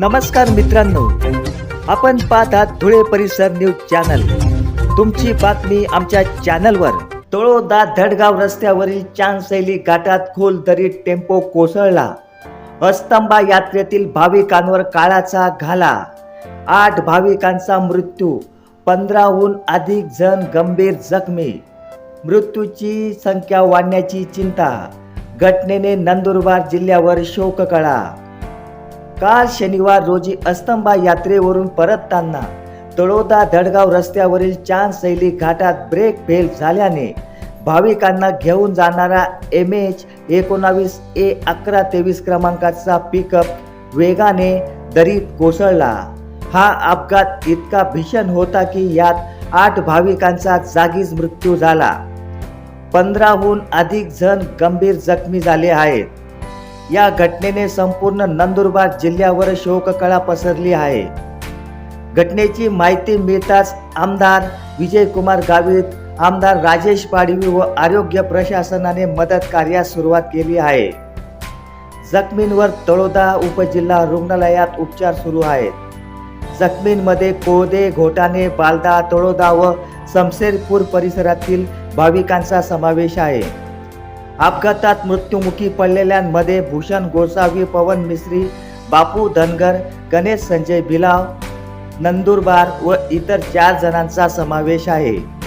नमस्कार मित्रांनो. आपण पाहतात धुळे परिसर न्यूज चॅनल. तुमची बातमी आमच्या चॅनलवर. तळोदा धडगाव रस्त्यावरील चांदशैली घाटात खोल दरीत टेम्पो कोसळला. अस्तंबा यात्रेतील भाविकांवर काळाचा घाला. आठ भाविकांचा मृत्यू पंधराहून अधिक जण गंभीर जखमी. मृत्यूची संख्या वाढण्याची चिंता. घटनेने नंदुरबार जिल्ह्यावर शोककळा. काल शनिवार रोजी अस्तंबा यात्रेवरून परतताना तळोदा धडगाव रस्त्यावरील चांद शैली घाटात ब्रेक फेल झाल्याने भाविकांना घेऊन जाणारा एम एच एकोणावीस ए अकरा तेवीस क्रमांकाचा पिकअप वेगाने दरीत कोसळला. हा अपघात इतका भीषण होता की यात आठ भाविकांचा जागीच मृत्यू झाला. पंधराहून अधिक जण गंभीर जखमी झाले आहेत. या घटनेने संपूर्ण नंदुरबार जिल्ह्यावर शोककळा पसरली आहे. घटनेची माहिती मिळताच आमदार विजयकुमार गावित आमदार राजेश पाडवी व आरोग्य प्रशासनाने मदत कार्यास सुरुवात केली आहे. जखमींवर तळोदा उपजिल्हा रुग्णालयात उपचार सुरू आहेत. जखमींमध्ये कोदे घोटाणे बालदा तळोदा व समशेरपूर परिसरातील भाविकांचा समावेश आहे. अपघातात मृत्युमुखी पडलेल्यांमध्ये भूषण गोसावी पवन मिस्त्री बापू धनगर गणेश संजय भिलाव नंदुरबार व इतर चार जणांचा समावेश आहे.